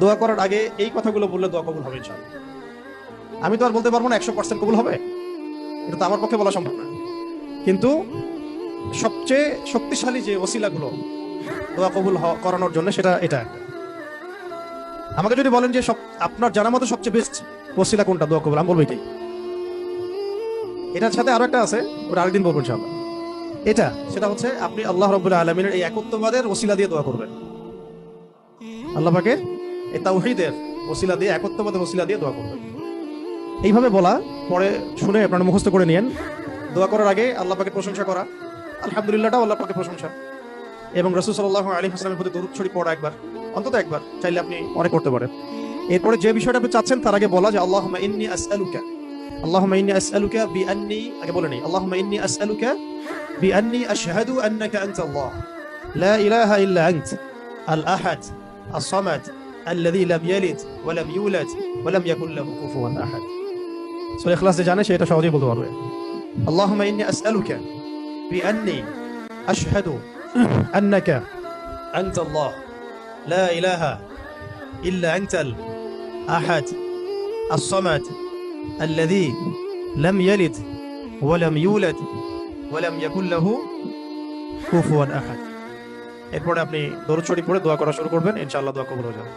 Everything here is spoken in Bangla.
দোয়া করার আগে এই কথাগুলো বললে দোয়া কবুল হবে ইনশাল্লাহ আমি তো আর বলতে পারব না, একশো পার্সেন্ট কবুল হবে। এটা তো আমার পক্ষে বলা সম্ভব না। কিন্তু সবচেয়ে শক্তিশালী যে ওসিলাগুলো দোয়া কবুল করানোর জন্য সেটা এটা। আমাকে যদি বলেন যে সব আপনার জানা মতো সবচেয়ে বেস্ট ওসিলা কোনটা দোয়া কবুল? আমি বলব এটাই। এটার সাথে আরও একটা আছে, ওটা আরেকদিন বলব ইনশাআল্লাহ। এটা, সেটা হচ্ছে আপনি আল্লাহ রবুল্লাহ আলমিনের এই একত্ববাদের ওসিলা দিয়ে দোয়া করবেন। আল্লাহ পাকের এই তাওহিদের ওসিলা দিয়ে একত্ববাদের ওসিলা দিয়ে দোয়া করবেন এইভাবে বলা পরে শুনে আপনারা মুখস্থ করে নিয়েন। দোয়া করার আগে আল্লাহ প্রশংসা করা। আলহামদুলিল্লাহটাও আল্লাহ পাকে প্রশংসা। এবং রসুল সাল্লাহ আলী হাসলামের প্রতি দরুদ ছড়ি পড়া একবার অন্তত একবার চাইলে আপনি অনেক করতে পারেন। এরপরে যে বিষয়টা আপনি চাচ্ছেন তার আগে বলা যে আল্লাহ ইন্নি আসআলুকা আল্লাহ ইন্নি আসআলুকা বি আন্নি আগে বলে নেই আল্লাহ ইন্নি আসআলুকা বি আন্নি আশহাদু আন্নাকা আনতা আল্লাহ লা ইলাহা ইল্লা আনত আল আহাদ আস সামাদ الذي لم يلد ولم يولد ولم يكن له كفوا أحد سورة إخلاص জানে সেটা সহজেই বলতে পারবে اللهم إني أسألك بأني أشهد أنك أنت الله لا إله إلا أنت الأحد الصمد الذي لم يلد ولم يولد ولم يكن له كفوا أحد এরপরে আপনি দরুদ শরীফ পড়ে দোয়া করা শুরু করবেন ইনশাআল্লাহ দোয়া কবুল হয়ে যাবে